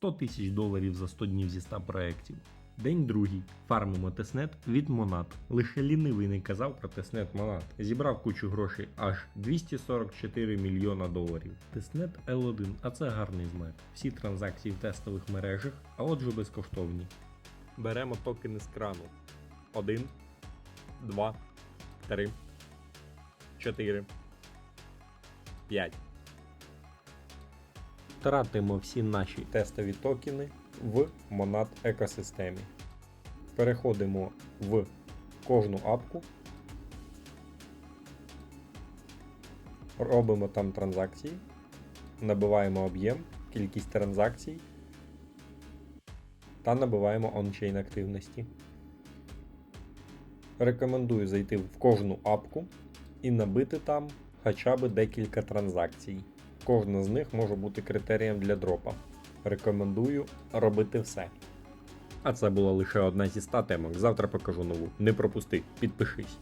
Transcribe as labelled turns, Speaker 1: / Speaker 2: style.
Speaker 1: 100 тисяч доларів за 100 днів зі 100 проєктів. День другий. Фармимо тестнет від Монат. Лише лінивий не казав про тестнет Монат. Зібрав кучу грошей аж 244 мільйона доларів. Тестнет L1, а це гарний знак. Всі транзакції в тестових мережах, а отже безкоштовні. Беремо токени з крану. 1, 2, 3, 4, 5. Тратимо всі наші тестові токени в Monad екосистемі. Переходимо в кожну апку. Робимо там транзакції. Набиваємо об'єм, кількість транзакцій та набиваємо ончейн активності. Рекомендую зайти в кожну апку і набити там хоча б декілька транзакцій. Кожна з них може бути критерієм для дропа. Рекомендую робити все. А це була лише одна зі 100 темок. Завтра покажу нову. Не пропусти, підпишись.